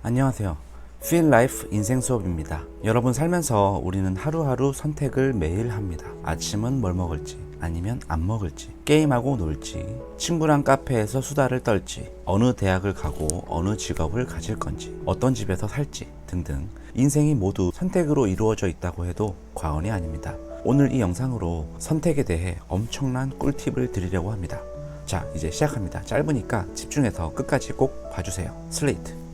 안녕하세요. Feel Life 인생 수업입니다. 여러분 살면서 우리는 하루하루 선택을 매일 합니다. 아침은 뭘 먹을지, 아니면 안 먹을지, 게임하고 놀지, 친구랑 카페에서 수다를 떨지, 어느 대학을 가고 어느 직업을 가질 건지, 어떤 집에서 살지 등등 인생이 모두 선택으로 이루어져 있다고 해도 과언이 아닙니다. 오늘 이 영상으로 선택에 대해 엄청난 꿀팁을 드리려고 합니다. 자, 이제 시작합니다. 짧으니까 집중해서 끝까지 꼭 봐주세요. 슬레이트.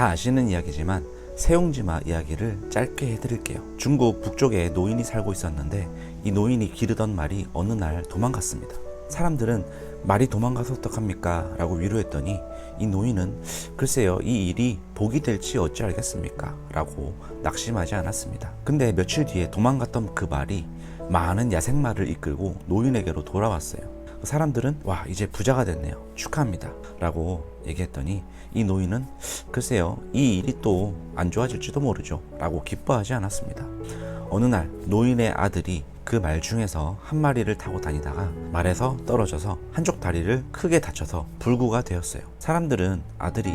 다 아시는 이야기지만 세용지마 이야기를 짧게 해드릴게요. 중국 북쪽에 노인이 살고 있었는데 이 노인이 기르던 말이 어느 날 도망갔습니다. 사람들은 말이 도망가서 어떡합니까? 라고 위로했더니 이 노인은 글쎄요 이 일이 복이 될지 어찌 알겠습니까? 라고 낙심하지 않았습니다. 근데 며칠 뒤에 도망갔던 그 말이 많은 야생마를 이끌고 노인에게로 돌아왔어요. 사람들은 와 이제 부자가 됐네요. 축하합니다. 라고 얘기했더니 이 노인은 글쎄요 이 일이 또 안 좋아질지도 모르죠. 라고 기뻐하지 않았습니다. 어느 날 노인의 아들이 그 말 중에서 한 마리를 타고 다니다가 말에서 떨어져서 한쪽 다리를 크게 다쳐서 불구가 되었어요. 사람들은 아들이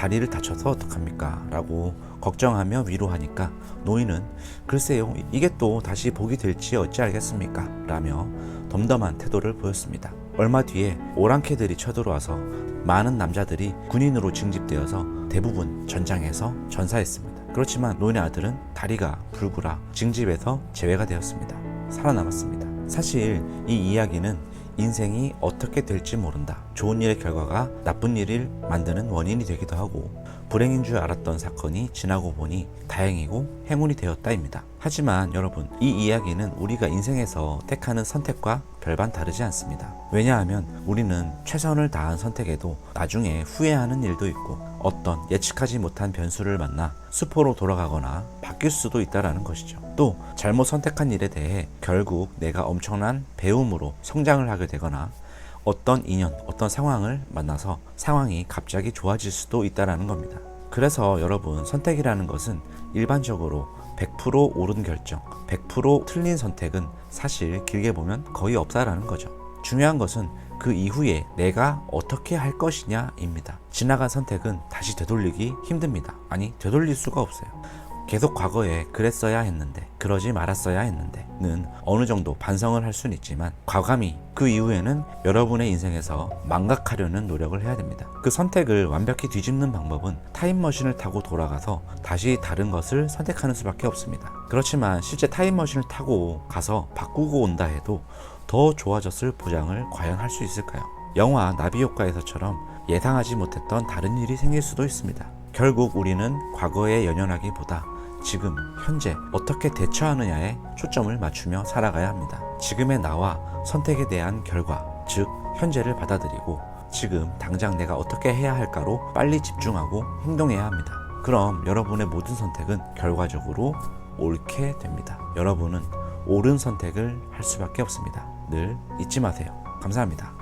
다리를 다쳐서 어떡합니까 라고 걱정하며 위로하니까 노인은 글쎄요 이게 또 다시 복이 될지 어찌 알겠습니까 라며 덤덤한 태도를 보였습니다. 얼마 뒤에 오랑캐들이 쳐들어와서 많은 남자들이 군인으로 징집되어서 대부분 전장에서 전사했습니다. 그렇지만 노인의 아들은 다리가 불구라 징집에서 제외가 되었습니다. 살아남았습니다. 사실 이 이야기는 인생이 어떻게 될지 모른다. 좋은 일의 결과가 나쁜 일을 만드는 원인이 되기도 하고 불행인 줄 알았던 사건이 지나고 보니 다행이고 행운이 되었다입니다. 하지만 여러분, 이 이야기는 우리가 인생에서 택하는 선택과 별반 다르지 않습니다. 왜냐하면 우리는 최선을 다한 선택에도 나중에 후회하는 일도 있고 어떤 예측하지 못한 변수를 만나 수포로 돌아가거나 바뀔 수도 있다라는 것이죠. 또 잘못 선택한 일에 대해 결국 내가 엄청난 배움으로 성장을 하게 되거나 어떤 인연, 어떤 상황을 만나서 상황이 갑자기 좋아질 수도 있다라는 겁니다. 그래서 여러분 선택이라는 것은 일반적으로 100% 옳은 결정, 100% 틀린 선택은 사실 길게 보면 거의 없다라는 거죠. 중요한 것은 그 이후에 내가 어떻게 할 것이냐입니다. 지나간 선택은 다시 되돌리기 힘듭니다. 아니, 되돌릴 수가 없어요. 계속 과거에 그랬어야 했는데 그러지 말았어야 했는데 는 어느 정도 반성을 할 수는 있지만 과감히 그 이후에는 여러분의 인생에서 망각하려는 노력을 해야 됩니다. 그 선택을 완벽히 뒤집는 방법은 타임머신을 타고 돌아가서 다시 다른 것을 선택하는 수밖에 없습니다. 그렇지만 실제 타임머신을 타고 가서 바꾸고 온다 해도 더 좋아졌을 보장을 과연 할 수 있을까요? 영화 나비 효과에서처럼 예상하지 못했던 다른 일이 생길 수도 있습니다. 결국 우리는 과거에 연연하기보다 지금 현재 어떻게 대처하느냐에 초점을 맞추며 살아가야 합니다. 지금의 나와 선택에 대한 결과, 즉 현재를 받아들이고 지금 당장 내가 어떻게 해야 할까로 빨리 집중하고 행동해야 합니다. 그럼 여러분의 모든 선택은 결과적으로 옳게 됩니다. 여러분은 옳은 선택을 할 수밖에 없습니다. 늘 잊지 마세요. 감사합니다.